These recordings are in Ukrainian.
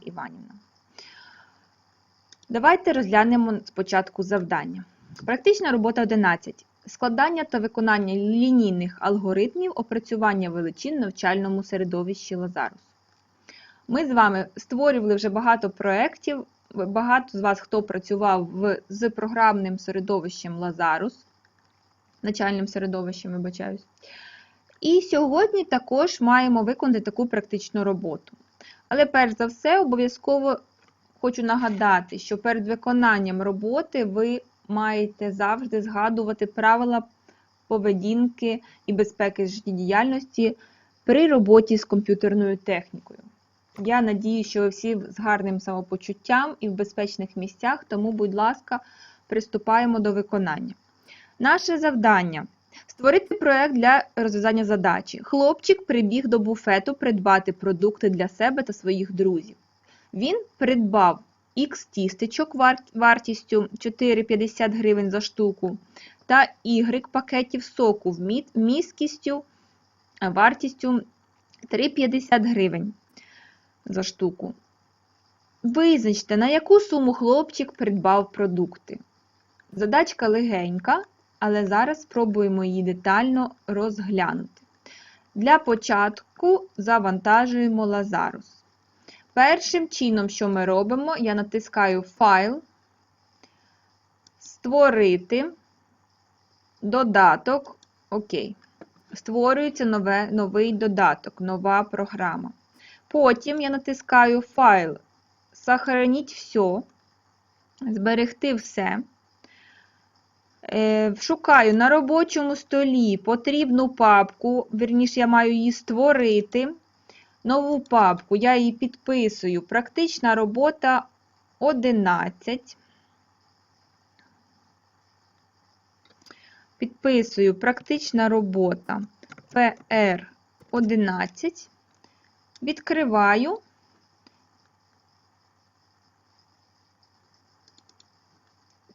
Іванівна. Давайте розглянемо спочатку завдання. Практична робота 11. Складання та виконання лінійних алгоритмів опрацювання величин в навчальному середовищі Лазарус. Ми з вами створювали вже багато проєктів. Багато з вас, хто працював в, з програмним середовищем Лазарус, начальним середовищем, вибачаюсь. І сьогодні також маємо виконати таку практичну роботу. Але перш за все, обов'язково хочу нагадати, що перед виконанням роботи ви маєте завжди згадувати правила поведінки і безпеки життєдіяльності при роботі з комп'ютерною технікою. Я надію, що ви всі з гарним самопочуттям і в безпечних місцях, тому, будь ласка, приступаємо до виконання. Наше завдання створити проєкт для розв'язання задачі. Хлопчик прибіг до буфету придбати продукти для себе та своїх друзів. Він придбав X тістечок вартістю 4,50 гривень за штуку та Y пакетів соку міськістю вартістю 3,50 гривень за штуку. Визначте, на яку суму хлопчик придбав продукти. Задачка легенька, але зараз спробуємо її детально розглянути. Для початку завантажуємо Lazarus. Першим чином, що ми робимо, я натискаю Файл, Створити, додаток. Окей. Створюється нове, новий додаток, нова програма. Потім я натискаю Файл, Сохраніть все, зберегти все. Е, шукаю на робочому столі потрібну папку, вірніше, я маю її створити. Нову папку, я її підписую. Практична робота 11. Підписую практична робота PR11. Відкриваю.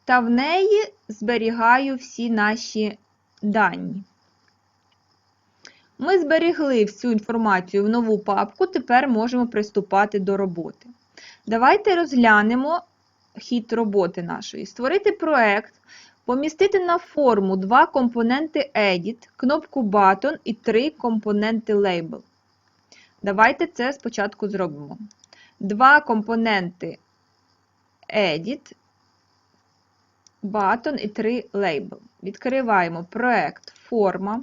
Та в неї зберігаю всі наші дані. Ми зберегли всю інформацію в нову папку, тепер можемо приступати до роботи. Давайте розглянемо хід роботи нашої. Створити проект, помістити на форму два компоненти Edit, кнопку Button і три компоненти Label. Давайте це спочатку зробимо. Два компоненти Edit, Button і три Label. Відкриваємо проект форма.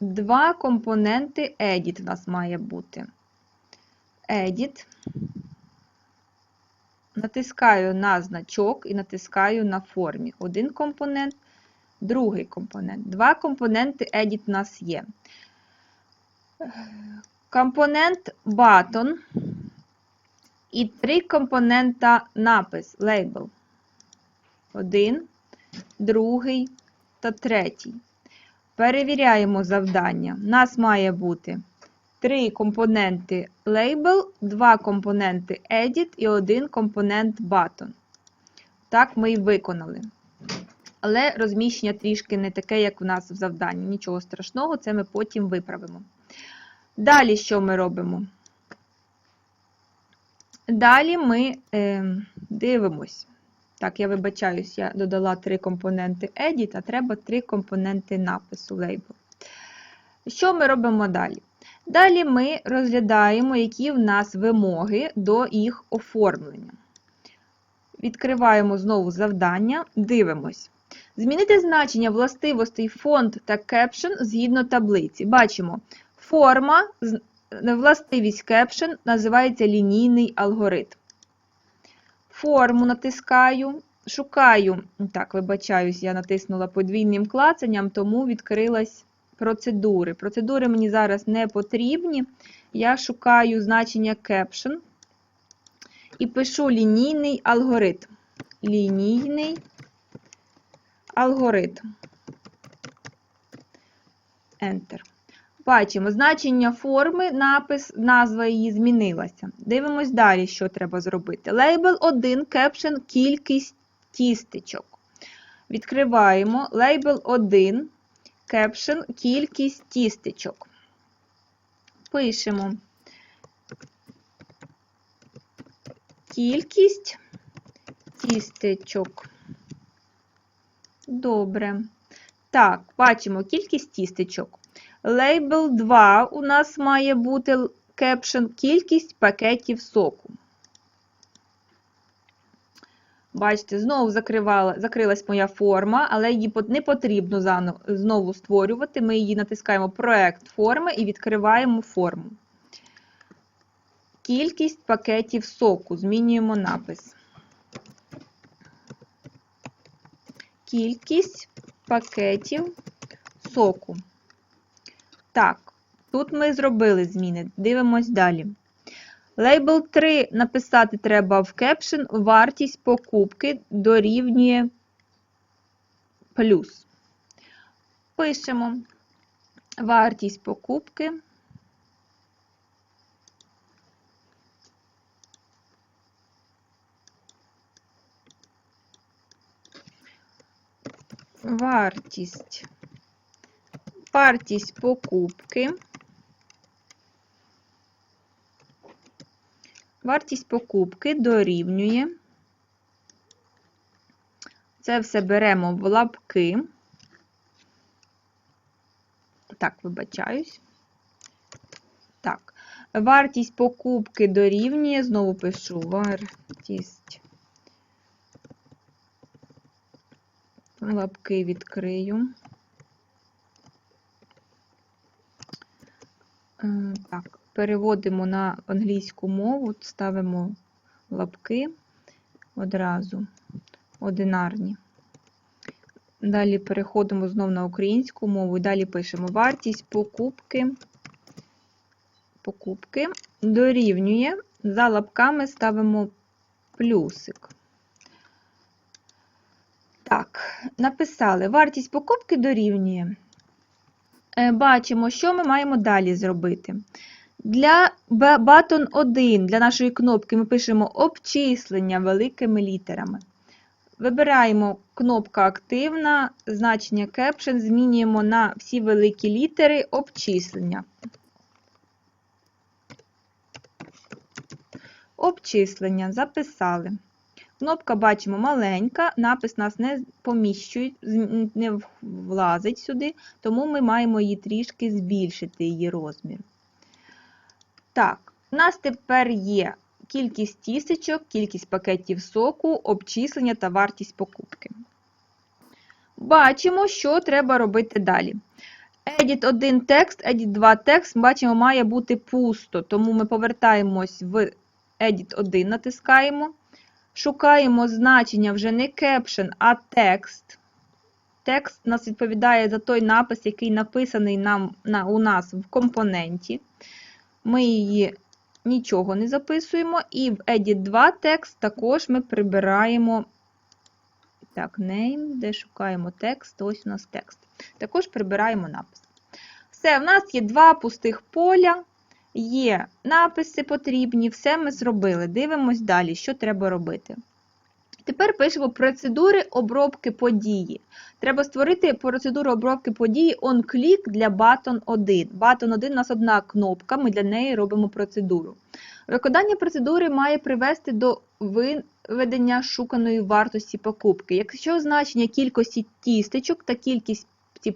Два компоненти Edit у нас має бути. Edit. Натискаю на значок і натискаю на формі. Один компонент, другий компонент. Два компоненти Edit у нас є. Компонент Button і три компонента напис Label. Один, другий та третій. Перевіряємо завдання. У нас має бути три компоненти Label, два компоненти Edit і один компонент Button. Так, ми і виконали. Але розміщення трішки не таке, як у нас в завданні. Нічого страшного, це ми потім виправимо. Далі що ми робимо? Далі ми е, дивимось. Так, я вибачаюсь, я додала три компоненти Edit, а треба три компоненти напису Label. Що ми робимо далі? Далі ми розглядаємо, які в нас вимоги до їх оформлення. Відкриваємо знову завдання, дивимось. Змінити значення властивостей фонд та caption згідно таблиці. Бачимо, форма, властивість caption називається лінійний алгоритм форму натискаю, шукаю, так, вибачаюсь, я натиснула подвійним клацанням, тому відкрилась процедури. Процедури мені зараз не потрібні. Я шукаю значення caption і пишу лінійний алгоритм. Лінійний алгоритм. Enter. Бачимо, значення форми, напис, назва її змінилася. Дивимось далі, що треба зробити. Лейбл 1, кепшн, кількість тістечок. Відкриваємо лейбл 1, кепшн, кількість тістечок. Пишемо Кількість тістечок. Добре. Так, бачимо кількість тістечок. Лейбл 2 у нас має бути кепшн кількість пакетів соку. Бачите, знову закривала, закрилась моя форма, але її не потрібно знову створювати. Ми її натискаємо Проект форми і відкриваємо форму. Кількість пакетів соку. Змінюємо напис. Кількість пакетів соку. Так, тут ми зробили зміни. Дивимось далі. Лейбл 3 написати треба в кепшн вартість покупки дорівнює плюс. Пишемо вартість покупки. Вартість. Вартість покупки. Вартість покупки дорівнює. Це все беремо в лапки. Так, вибачаюсь. Так, вартість покупки дорівнює, знову пишу вартість. Лапки відкрию. Так, переводимо на англійську мову, ставимо лапки одразу, одинарні. Далі переходимо знову на українську мову і далі пишемо вартість покупки. Покупки дорівнює, за лапками ставимо плюсик. Так, написали, вартість покупки дорівнює. Е, Бачимо, що ми маємо далі зробити. Для батон 1, для нашої кнопки, ми пишемо обчислення великими літерами. Вибираємо кнопка активна, значення Caption, змінюємо на всі великі літери обчислення. Обчислення записали. Кнопка бачимо маленька, напис нас не поміщує, не влазить сюди, тому ми маємо її трішки збільшити, її розмір. Так, у нас тепер є кількість тісечок, кількість пакетів соку, обчислення та вартість покупки. Бачимо, що треба робити далі. Edit 1 текст, Edit 2 текст, бачимо, має бути пусто, тому ми повертаємось в Edit 1, натискаємо. Шукаємо значення вже не caption, а текст. Текст нас відповідає за той напис, який написаний нам, на, у нас в компоненті. Ми її нічого не записуємо. І в Edit 2 текст також ми прибираємо так, name, де шукаємо текст, ось у нас текст. Також прибираємо напис. Все, в нас є два пустих поля. Є написи потрібні, все ми зробили. Дивимось далі, що треба робити. Тепер пишемо процедури обробки події. Треба створити процедуру обробки події on-click для Button 1. Button 1 у нас одна кнопка, ми для неї робимо процедуру. Виконання процедури має привести до виведення шуканої вартості покупки. Якщо значення кількості тістечок та кількість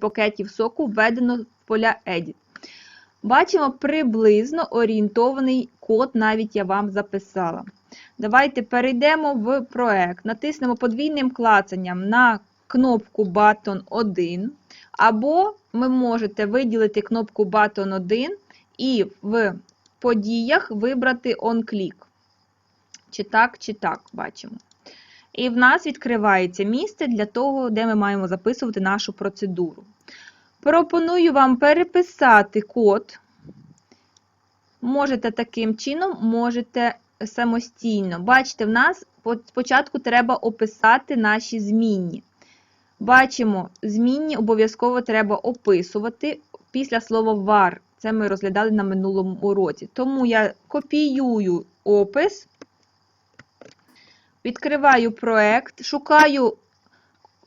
пакетів соку введено в поля Edit. Бачимо приблизно орієнтований код, навіть я вам записала. Давайте перейдемо в проект, натиснемо подвійним клацанням на кнопку Button 1, або ви можете виділити кнопку Button 1 і в подіях вибрати On-Click. Чи так, чи так, бачимо. І в нас відкривається місце для того, де ми маємо записувати нашу процедуру. Пропоную вам переписати код. Можете таким чином, можете самостійно. Бачите, в нас спочатку треба описати наші змінні. Бачимо, змінні обов'язково треба описувати після слова var. Це ми розглядали на минулому уроці. Тому я копіюю опис, відкриваю проект, шукаю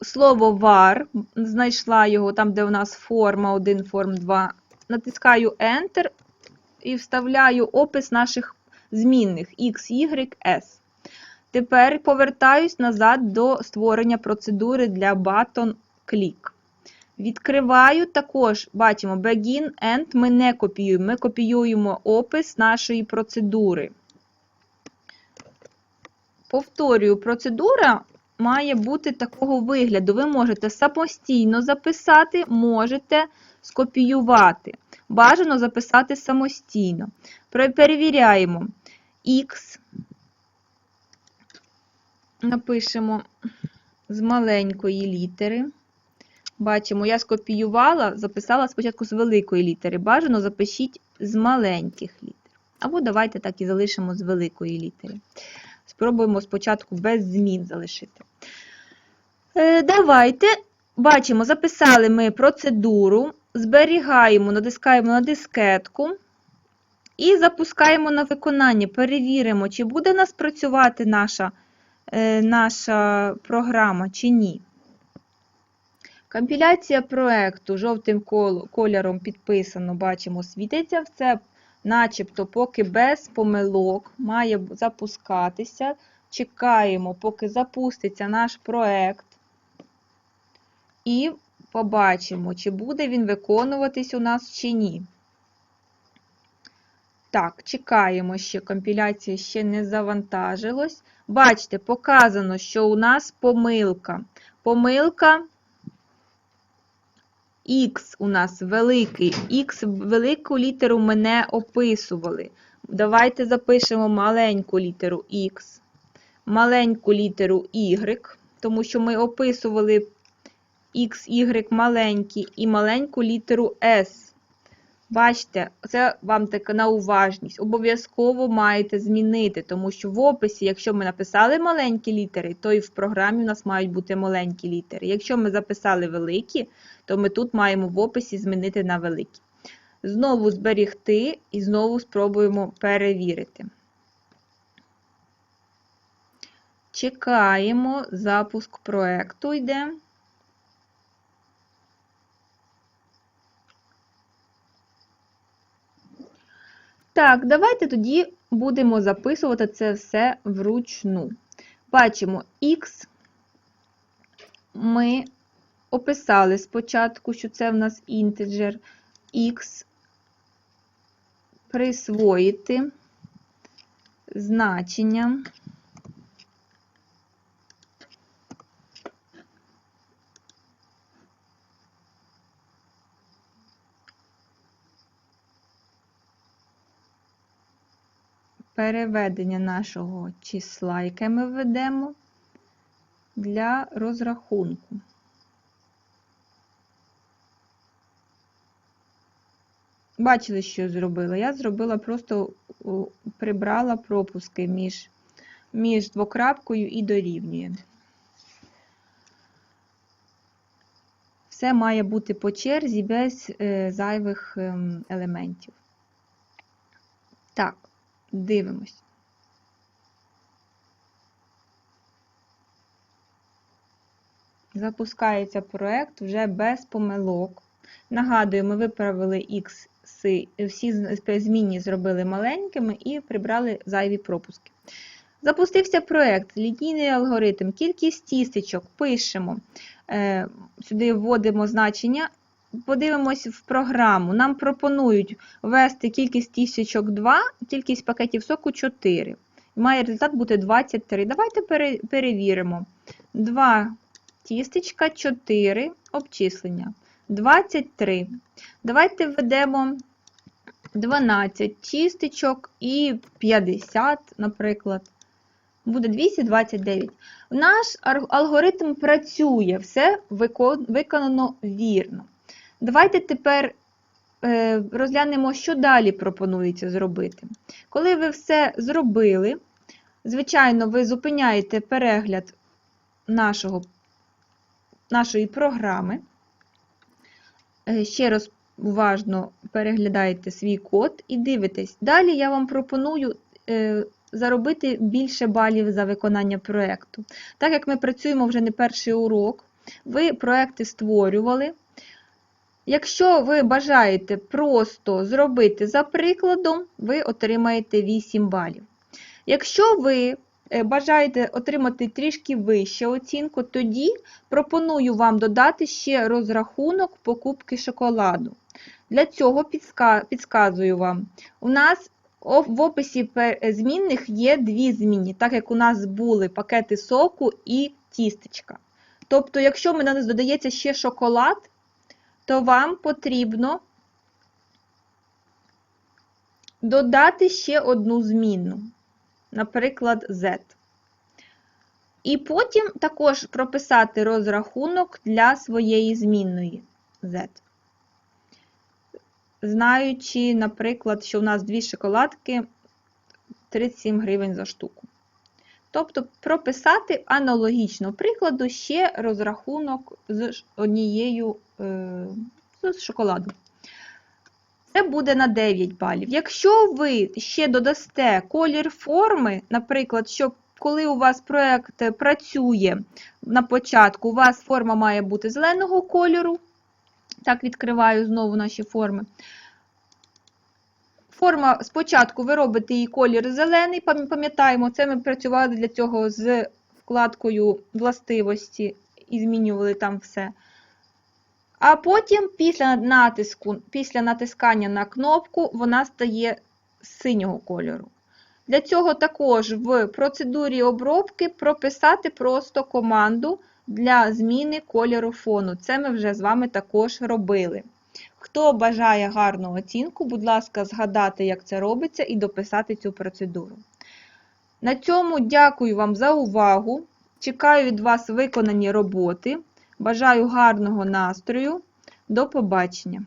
слово var, знайшла його там, де у нас форма 1, форм 2, натискаю Enter і вставляю опис наших змінних X, Y, S. Тепер повертаюсь назад до створення процедури для button click. Відкриваю також, бачимо, begin, end ми не копіюємо. Ми копіюємо опис нашої процедури. Повторюю, процедура має бути такого вигляду. Ви можете самостійно записати, можете скопіювати. Бажано записати самостійно. Перевіряємо X. Напишемо з маленької літери. Бачимо, я скопіювала, записала спочатку з великої літери. Бажано запишіть з маленьких літер. Або давайте так і залишимо з великої літери. Спробуємо спочатку без змін залишити. Е, давайте бачимо, записали ми процедуру, зберігаємо, натискаємо на дискетку і запускаємо на виконання. Перевіримо, чи буде нас працювати наша, е, наша програма, чи ні. Компіляція проекту жовтим кольором підписано, бачимо, світиться все, начебто, поки без помилок має запускатися. Чекаємо, поки запуститься наш проект. І побачимо, чи буде він виконуватись у нас чи ні. Так, чекаємо ще, компіляція ще не завантажилась. Бачите, показано, що у нас помилка. Помилка Х у нас великий. Х велику літеру ми не описували. Давайте запишемо маленьку літеру Х, маленьку літеру Y, тому що ми описували X, Y маленькі і маленьку літеру S. Бачите, це вам така на уважність. Обов'язково маєте змінити, тому що в описі, якщо ми написали маленькі літери, то і в програмі у нас мають бути маленькі літери. Якщо ми записали великі, то ми тут маємо в описі змінити на великі. Знову зберігти і знову спробуємо перевірити. Чекаємо, запуск проекту йде. Так, давайте тоді будемо записувати це все вручну. Бачимо X. Ми описали спочатку, що це в нас інтеджер. X присвоїти значення. Переведення нашого числа, яке ми введемо для розрахунку. Бачили, що зробила? Я зробила просто прибрала пропуски між, між двокрапкою і дорівнює. Все має бути по черзі без е, зайвих ем, елементів. Так. Дивимось. Запускається проект вже без помилок. Нагадую, ми виправили X, всі змінні зробили маленькими і прибрали зайві пропуски. Запустився проект, лінійний алгоритм, кількість тістечок пишемо. Сюди вводимо значення подивимось в програму. Нам пропонують ввести кількість тисячок 2, кількість пакетів соку 4. Має результат бути 23. Давайте перевіримо. 2 тістечка, 4 обчислення. 23. Давайте введемо 12 тістечок і 50, наприклад. Буде 229. Наш алгоритм працює, все виконано вірно. Давайте тепер е, розглянемо, що далі пропонується зробити. Коли ви все зробили, звичайно, ви зупиняєте перегляд нашого, нашої програми. Е, ще раз уважно переглядаєте свій код і дивитесь. Далі я вам пропоную е, заробити більше балів за виконання проєкту. Так як ми працюємо вже не перший урок, ви проекти створювали. Якщо ви бажаєте просто зробити за прикладом, ви отримаєте 8 балів. Якщо ви е, бажаєте отримати трішки вищу оцінку, тоді пропоную вам додати ще розрахунок покупки шоколаду. Для цього підказую вам. У нас в описі змінних є дві змінні, так як у нас були пакети соку і тістечка. Тобто, якщо нас додається ще шоколад, то вам потрібно додати ще одну змінну, наприклад, Z. І потім також прописати розрахунок для своєї змінної Z. Знаючи, наприклад, що у нас дві шоколадки 37 гривень за штуку. Тобто прописати аналогічно прикладу ще розрахунок з однією е, з шоколаду. Це буде на 9 балів. Якщо ви ще додасте колір форми, наприклад, щоб коли у вас проєкт працює на початку, у вас форма має бути зеленого кольору. Так, відкриваю знову наші форми. Форма спочатку ви робите її колір зелений, пам'ятаємо, це ми працювали для цього з вкладкою властивості і змінювали там все. А потім після натиску, після натискання на кнопку вона стає синього кольору. Для цього також в процедурі обробки прописати просто команду для зміни кольору фону. Це ми вже з вами також робили. Хто бажає гарну оцінку, будь ласка, згадати, як це робиться, і дописати цю процедуру. На цьому дякую вам за увагу. Чекаю від вас виконані роботи. Бажаю гарного настрою. До побачення!